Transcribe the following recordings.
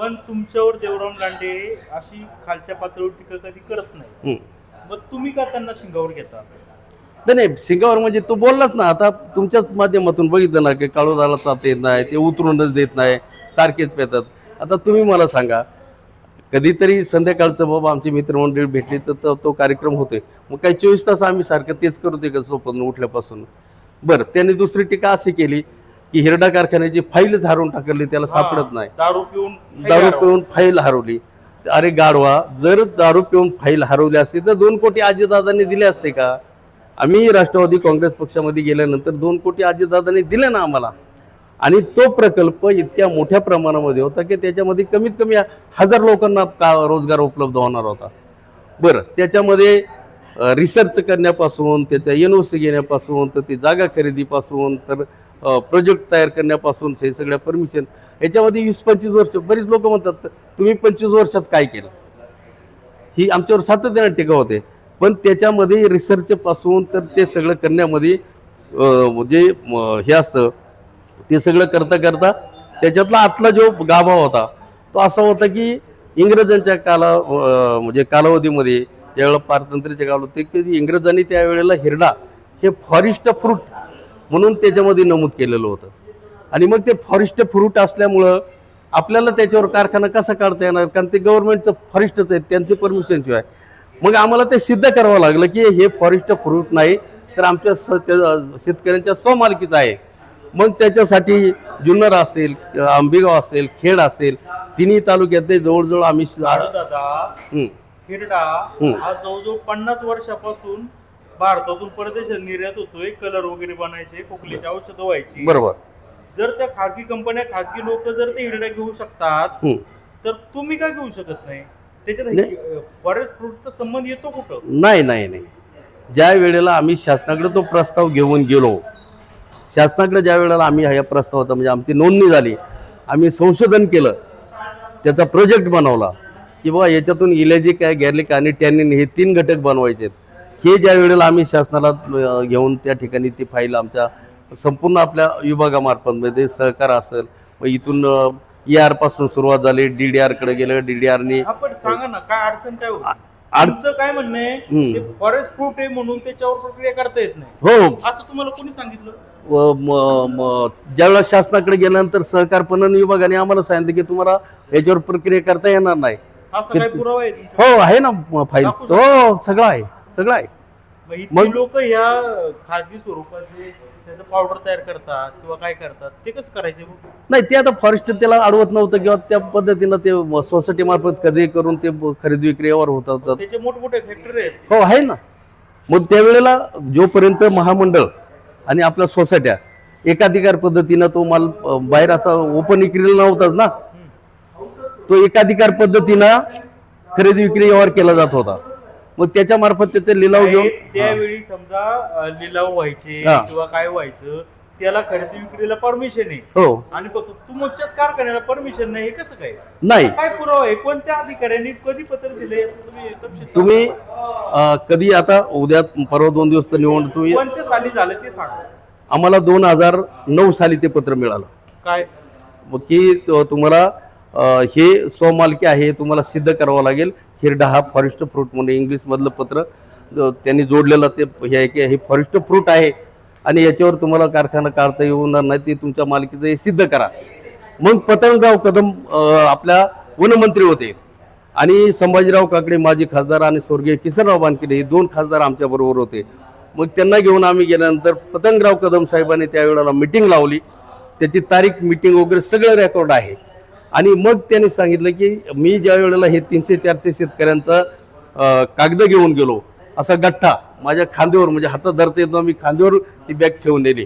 पण तुमच्यावर देवराम लांडे अशी खालच्या पातळीवर टीका कधी करत नाही. मग तुम्ही का त्यांना शिंगावर घेता? नाही नाही सिंगावर म्हणजे तू बोललास ना आता तुमच्याच माध्यमातून बघितलं ना की काळूदाला चालता येत नाही ते उतरूनच देत नाही सारखेच पेतात. आता तुम्ही मला सांगा कधीतरी संध्याकाळचं बाबा आमची मित्रमंडळी भेटली तर तो- तो कार्यक्रम होतोय. मग काही चोवीस तास आम्ही सारखं तेच करतोय का सोपन उठल्यापासून? बरं त्याने दुसरी टीका अशी केली की हिरडा कारखान्याची फाईल हरवून टाकली त्याला सापडत नाही. दारू पिऊन दारू पिऊन फाईल हरवली. अरे गाडवा जर दारू पिऊन फाईल हरवली असती तर दोन कोटी अजितदादांनी दिले असते का? आम्ही राष्ट्रवादी काँग्रेस पक्षामध्ये गेल्यानंतर दोन कोटी अजितदादांनी दिले ना आम्हाला. आणि तो प्रकल्प इतक्या मोठ्या प्रमाणामध्ये होता की त्याच्यामध्ये कमीत कमी हजार लोकांना का रोजगार उपलब्ध होणार होता. बरं त्याच्यामध्ये रिसर्च करण्यापासून त्याचा एन ओ सी घेण्यापासून तर ती जागा खरेदीपासून तर प्रोजेक्ट तयार करण्यापासून हे सगळ्या परमिशन याच्यामध्ये वीस पंचवीस वर्ष बरीच लोक म्हणतात तुम्ही पंचवीस वर्षात काय केलं? ही आमच्यावर सातत्याने टीका होते. पण त्याच्यामध्ये रिसर्चपासून तर ते सगळं करण्यामध्ये जे म्हणजे हे असतं ते सगळं करता करता त्याच्यातला आतला जो गाभा होता तो असा होता की इंग्रजांच्या काला म्हणजे कालावधीमध्ये ज्यावेळेला पारतंत्र्याच्या कालावधी की इंग्रजांनी त्यावेळेला हिरडा हे फॉरेस्ट फ्रूट म्हणून त्याच्यामध्ये नमूद केलेलं होतं. आणि मग ते फॉरेस्ट फ्रूट असल्यामुळं आपल्याला त्याच्यावर कारखाना कसा काढता येणार? कारण ते गव्हर्नमेंटचं फॉरेस्टच आहे त्यांचे परमिशन शिवाय. मग आम्हाला ते सिद्ध करावं लागलं की हे फॉरेस्ट फ्रूट नाही तर आमच्या स शेतकऱ्यांच्या स्वमालकीचं आहे. मग त्याच्यासाठी जुन्नर असेल आंबेगाव असेल खेड असेल तिन्ही तालुक्यातले जवळजवळ आम्ही. हा जवळजवळ पन्नास वर्षापासून भारतातून परदेशात निर्यात होतोय कलर वगैरे बनायचे खोकलीची औषधं व्हायची. बरोबर. जर त्या खाजगी कंपन्या खाजगी लोक जर ते हिरड्या घेऊ शकतात हं. तर तुम्ही का घेऊ शकत नाही? त्याच्यात नाही. फ्रूटचा संबंध येतो कुठं? नाही नाही नाही. ज्या वेळेला आम्ही शासनाकडे तो प्रस्ताव घेऊन गेलो शासनाकडे ज्या वेळेला आम्ही ह्या प्रस्तावाचा म्हणजे आमची नोंदणी झाली आम्ही संशोधन केलं त्याचा प्रोजेक्ट बनवला की बाबा याच्यातून इलेजिक आहे गॅरलिक आणि टॅनिन हे तीन घटक बनवायचे आहेत हे ज्या वेळेला आम्ही शासनाला घेऊन त्या ठिकाणी ती फाईल आमच्या संपूर्ण आपल्या विभागामार्फत म्हणजे सहकार असेल मग इथून ई आरपासून सुरुवात झाली डी डी आरकडे गेलं डी डी आरनी आपण सांगा ना काय अडचण काय होती? आमचं काय म्हणणं आहे? फॉरेस्ट फ्रूट आहे म्हणून त्याच्यावर प्रक्रिया करता येत नाही. हो. असं तुम्हाला कोणी सांगितलं? ज्यावेळेला शासनाकडे गेल्यानंतर सहकार पणन विभागाने आम्हाला सांगितलं की तुम्हाला याच्यावर प्रक्रिया करता येणार नाही. हो आहे ना फाईल हो सगळं आहे. सगळं आहे. मग लोक ह्या खाजगी स्वरूपाचे त्याचं पावडर तयार करतात किंवा काय करतात ते कसं करायचे मग? नाही ते आता फॉरेस्ट त्याला अडवत नव्हतं किंवा त्या पद्धतीनं ते सोसायटी मार्फत कधी करून ते खरेदी विक्रीवर होत होतात त्याचे मोठमोठे फॅक्टरी आहेत. हो आहे ना. मग त्यावेळेला जोपर्यंत महामंडळ आणि आपल्या सोसायट्या एकाधिकार पद्धतीनं तो माल अ, बाहेर असा ओपन विक्रीला नव्हताच ना तो एकाधिकार पद्धतीनं खरेदी विक्री व्यवहार केला जात होता. मग त्याच्या मार्फत त्याचे लिलाव घेऊन त्या- त्यावेळी समजा लिलाव व्हायचे हा. किंवा काय व्हायचं त्याला खरेदी विक्रीला परमिशन आहे. हो. आणि फक्त तुमच्याच कारखान्याला परमिशन नाही हे कसं काय? नाही. काय पुरावा आहे? कोणत्या अधिकाऱ्यांनी कधी पत्र दिले? तुम्ही तपशील तुम्ही अ, कधी आता उद्या परवा दोन दिवस तर निवड तुम्ही कोणत्या साली झालं ते सांगा. आम्हाला दोन हजार नऊ साली ते पत्र मिळालं. काय? मग की तो- तुम्हाला अ, हे स्वमालकी आहे तुम्हाला सिद्ध करावं लागेल. हिरडा हा फॉरेस्ट फ्रूट म्हणून इंग्लिशमधलं पत्र त्यांनी जोडलेलं ते हे आहे की हे फॉरेस्ट फ्रूट आहे. आणि याच्यावर तुम्हाला कारखाना काढता येणार नाही ते तुमच्या मालकीचं हे सिद्ध करा. मग पतंगराव कदम आपल्या वनमंत्री होते. आणि संभाजीराव काकडे माजी खासदार आणि स्वर्गीय किसनराव बानकिले हे दोन खासदार आमच्या बरोबर होते. मग त्यांना घेऊन आम्ही गेल्यानंतर पतंगराव कदम साहेबांनी त्यावेळेला मिटिंग लावली. त्याची तारीख मिटिंग वगैरे सगळं रेकॉर्ड आहे. आणि मग त्यांनी सांगितलं की मी ज्या वेळेला हे तीनशे चारशे शेतकऱ्यांचा कागद घेऊन गेलो असा गठ्ठा माझ्या खांद्यावर म्हणजे हातात धरता येतो मी खांद्यावर ती बॅग ठेवून दिली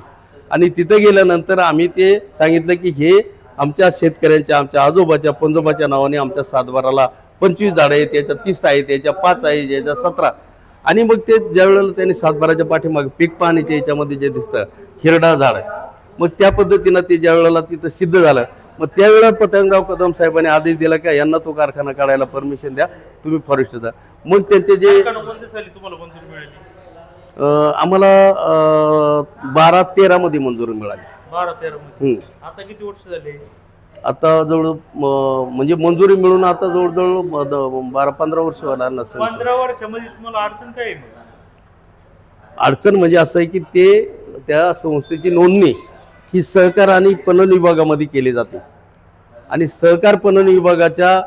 आणि तिथं गेल्यानंतर आम्ही ते सांगितलं की हे आमच्या शेतकऱ्यांच्या आमच्या आजोबाच्या पंजोबाच्या नावाने आमच्या सातबाराला पंचवीस झाडं आहेत याच्या तीस आहेत याच्या पाच आहेत याच्या सतरा. आणि मग ते ज्या वेळेला त्यांनी सातबाराच्या पाठीमागे पीक पाहण्याच्या याच्यामध्ये जे दिसतं हिरडा झाड. आहे मग त्या पद्धतीनं ते ज्या वेळेला तिथं सिद्ध झालं मग त्यावेळेला पतंगराव कदम साहेबांनी आदेश दिला का यांना तो कारखाना काढायला परमिशन द्या तुम्ही फॉरेस्ट जा. मग त्यांचे जे मंजुरी मिळाली? आम्हाला बारा मंजुरी मिळाली. तेरा मध्ये. हम्म. आता किती वर्ष झाले? आता जवळ म्हणजे मंजुरी मिळून आता जवळजवळ बारा पंधरा वर्ष होणार नसेल पंधरा वर्षामध्ये तुम्हाला अडचण काय अडचण म्हणजे असं आहे की ते त्या संस्थेची नोंदणी ही सहकार आणि पणन विभागामध्ये केली जाते. आणि सहकार पणन विभागाच्या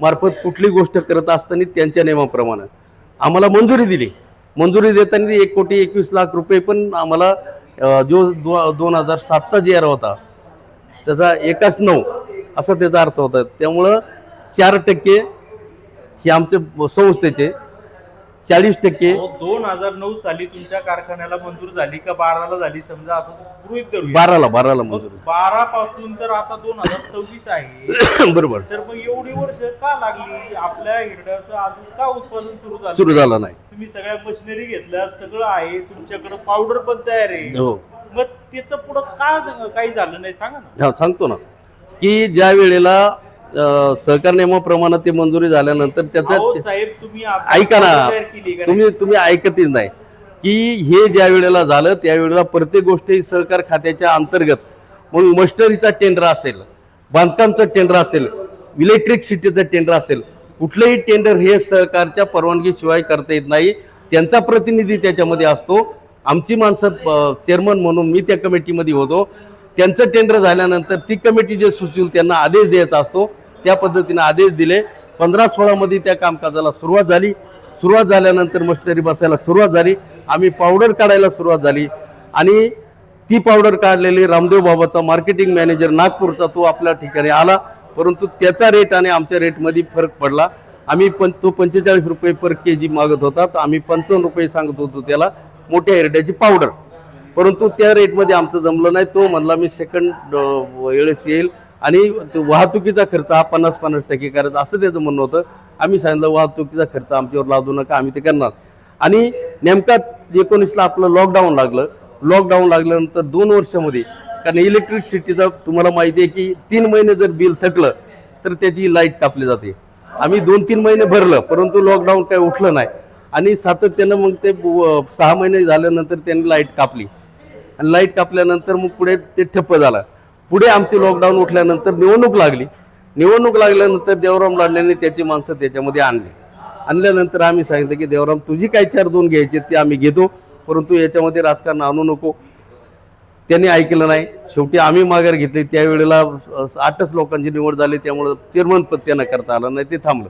मार्फत कुठली गोष्ट करत असताना त्यांच्या नियमाप्रमाणे. आम्हाला मंजुरी दिली. मंजुरी देताना एक कोटी एकवीस लाख रुपये पण आम्हाला जो दो दोन हजार सातचा जी आर होता त्याचा एकाच नऊ असा त्याचा अर्थ होता. त्यामुळं चार टक्के हे आमचे संस्थेचे चाळीस टक्के. दोन हजार नऊ साली तुमच्या कारखान्याला मंजूर झाली का बाराला झाली? समजा असं गृहित. बाराला बाराला मंजुरी. बारा पासून तर आता दोन हजार सव्वीस आहे. बरोबर. तर मग एवढी वर्ष का लागली? आपल्या हिरड्याचं अजून का उत्पादन सुरू झालं? सुरू झाला नाही. तुम्ही सगळ्या मशिनरी घेतल्या सगळं आहे तुमच्याकडे पावडर पण तयार आहे. हो. मग त्याचं पुढं का काही झालं नाही? सांगा ना. हा सांगतो ना. की ज्या वेळेला सहकार नियमाप्रमाणे ते मंजुरी झाल्यानंतर त्याचा ऐका ना? तुम्ही तुम्ही ऐकतच नाही. की हे ज्या वेळेला झालं त्यावेळेला प्रत्येक गोष्ट ही सहकार खात्याच्या अंतर्गत. मग मस्टरीचा टेंडर असेल बांधकामचं टेंडर असेल इलेक्ट्रिसिटीचं टेंडर असेल कुठलंही टेंडर हे सहकारच्या परवानगीशिवाय करता येत नाही. त्यांचा प्रतिनिधी त्याच्यामध्ये असतो. आमची माणसं चेअरमन म्हणून मी त्या कमिटीमध्ये होतो. त्यांचं टेंडर झाल्यानंतर ती कमिटी जे सुचवेल त्यांना आदेश द्यायचा असतो. त्या पद्धतीने आदेश दिले. पंधरा सोळामध्ये त्या कामकाजाला सुरुवात झाली. सुरुवात झाल्यानंतर मशिनरी बसायला सुरुवात झाली. आम्ही पावडर काढायला सुरुवात झाली. आणि ती पावडर काढलेली रामदेव बाबाचा मार्केटिंग मॅनेजर नागपूरचा तो आपल्या ठिकाणी आला. परंतु त्याचा रेट आणि आमच्या रेटमध्ये फरक पडला. आम्ही पण तो पंचेचाळीस रुपये पर के जी मागत होता. तर आम्ही पंचावन्न रुपये सांगत होतो त्याला मोठ्या हेरड्याची पावडर परंतु त्या रेटमध्ये आमचं जमलं नाही. तो म्हणला मी सेकंड वेळेस येईल. आणि तो वाहतुकीचा खर्च हा पन्नास पन्नास टक्के करायचा असं त्याचं म्हणणं होतं. आम्ही सांगितलं वाहतुकीचा खर्च आमच्यावर लादू नका आम्ही ते करणार. आणि नेमका एकोणीसला आपलं लॉकडाऊन लागलं. लॉकडाऊन लागल्यानंतर दोन वर्षामध्ये कारण इलेक्ट्रिसिटीचा तुम्हाला माहिती आहे की तीन महिने जर बिल थकलं तर त्याची लाइट कापली जाते. आम्ही दोन तीन महिने भरलं परंतु लॉकडाऊन काही उठलं नाही. आणि सातत्यानं मग ते सहा महिने झाल्यानंतर त्यांनी लाइट कापली. आणि लाइट कापल्यानंतर मग पुढे ते ठप्प झालं. पुढे आमचे लॉकडाऊन उठल्यानंतर निवडणूक लागली. निवडणूक लागल्यानंतर देवराम लाडल्याने त्याची माणसं त्याच्यामध्ये आणली. आणल्यानंतर आम्ही सांगितलं की देवराम तुझी काय चार दोन घ्यायचे ते आम्ही घेतो. परंतु याच्यामध्ये राजकारण आणू नको. त्यांनी ऐकलं नाही. शेवटी आम्ही माघार घेतली. त्यावेळेला आठच लोकांची निवड झाली. त्यामुळं चेअरमन त्यांना करता आलं नाही. ते थांबलं.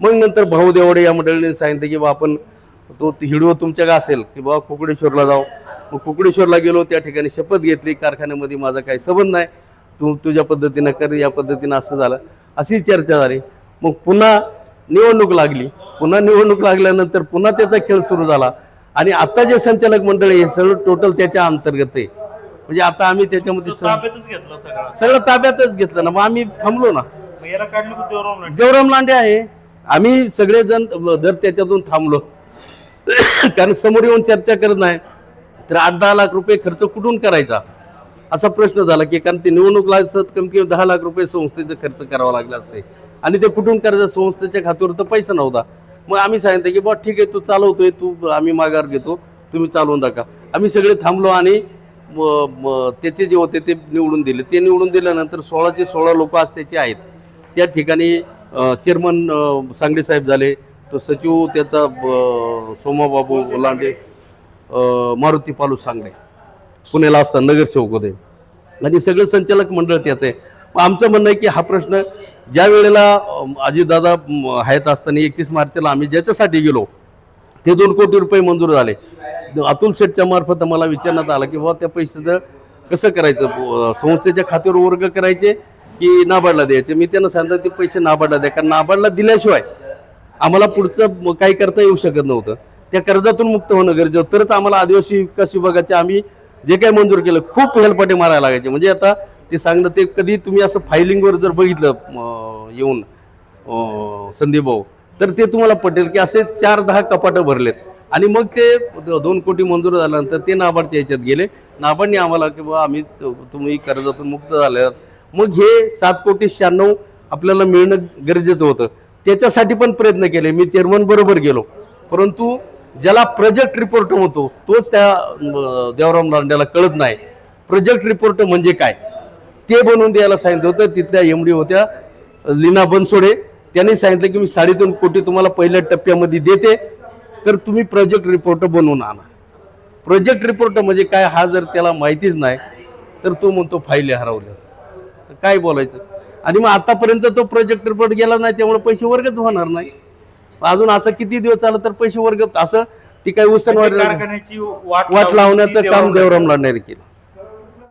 मग नंतर भाऊ देवडे या मंडळीने सांगितलं की बा आपण तो हिडवं तुमच्या का असेल की बाबा कुकडेश्वरला जाऊ. मग कुकडेश्वरला गेलो त्या ठिकाणी शपथ घेतली कारखान्यामध्ये माझा काही संबंध नाही. तू तुझ्या पद्धतीनं कर या पद्धतीनं असं झालं अशी चर्चा झाली. मग पुन्हा निवडणूक लागली. पुन्हा निवडणूक लागल्यानंतर पुन्हा त्याचा खेळ सुरू झाला. आणि आता जे संचालक मंडळ आहे हे सगळं टोटल त्याच्या अंतर्गत आहे. म्हणजे आता आम्ही त्याच्यामध्ये सगळा. ताब्यातच घेतलं ना मग आम्ही थांबलो ना. देवराम लांडे आहे. आम्ही सगळेजण जर त्याच्यातून थांबलो. कारण समोर येऊन चर्चा करत नाही. तर आठ दहा लाख रुपये खर्च कुठून करायचा? असा प्रश्न झाला की कारण ते निवडणूकला लागत कमी किंवा दहा लाख रुपये संस्थेचा खर्च करावा लागला असते. आणि ते कुठून करायचं? संस्थेच्या खात्यावर तर पैसा नव्हता. मग आम्ही सांगितलं की बा ठीक आहे तू चालवतोय तू आम्ही माघार घेतो तुम्ही चालवून टाका आम्ही सगळे थांबलो आणि त्याचे जे होते ते निवडून दिले. ते निवडून दिल्यानंतर सोळाचे सोळा लोक आज त्याचे आहेत. त्या ठिकाणी चेअरमन सांगडे साहेब झाले तो सचिव त्याचा सोमाबाबू ओलांडे मारुती पालू सांगडे. पुण्याला असतात नगरसेवक होते. आणि सगळं संचालक मंडळ त्याचं आहे. मग आमचं म्हणणं आहे की हा प्रश्न ज्या वेळेला अजितदादा हायत असताना एकतीस मार्चला आम्ही ज्याच्यासाठी गेलो ते दोन कोटी रुपये मंजूर झाले. अतुल शेठच्या मार्फत मला विचारण्यात आलं की बाबा त्या पैशाचं कसं करायचं? संस्थेच्या खात्यावर वर्ग करायचे की नाबार्डला द्यायचे? मी त्यांना सांगितलं ते पैसे नाबार्डला द्या. कारण नाबार्डला दिल्याशिवाय आम्हाला पुढचं काही करता येऊ शकत नव्हतं. त्या कर्जातून मुक्त होणं गरजेचं तरच आम्हाला आदिवासी विकास विभागाचे आम्ही जे काही मंजूर केलं खूप हेलपाटे मारायला लागायचे. म्हणजे आता ते सांगणं ते कधी तुम्ही असं फायलिंगवर जर बघितलं येऊन संदीप भाऊ तर ते तुम्हाला पटेल की असे चार दहा कपाटं भरलेत. आणि मग ते दोन कोटी मंजूर झाल्यानंतर ते नाबार्डच्या याच्यात गेले. नाबार्डने आम्हाला की बा आम्ही तुम्ही कर्जातून मुक्त झाले मग हे सात कोटी शहाण्णव आपल्याला मिळणं गरजेचं होतं. त्याच्यासाठी पण प्रयत्न केले. मी चेअरमन बरोबर गेलो. परंतु ज्याला प्रोजेक्ट रिपोर्ट होतो तोच त्या देवराम लांड्याला कळत नाही. प्रोजेक्ट रिपोर्ट म्हणजे काय? ते बनवून द्यायला सांगितलं होतं तिथल्या एम डी होत्या लीना बनसोडे. त्यांनी सांगितलं की मी साडेतीन कोटी तुम्हाला पहिल्या टप्प्यामध्ये देते तर तुम्ही प्रोजेक्ट रिपोर्ट बनवून आणा. प्रोजेक्ट रिपोर्ट म्हणजे काय हा जर त्याला माहितीच नाही तर तो म्हणतो फाईली हरवल्या तर काय बोलायचं? आणि मग आतापर्यंत तो प्रोजेक्ट रिपोर्ट गेला नाही त्यामुळे पैसे वर्गच होणार नाही. अजून असं किती दिवस चाललं तर पैसे वर्ग असं ती काय उसनवाडी कारखान्याची वाट लावण्याचं काम देवावर- देवराम लांडेने केलं.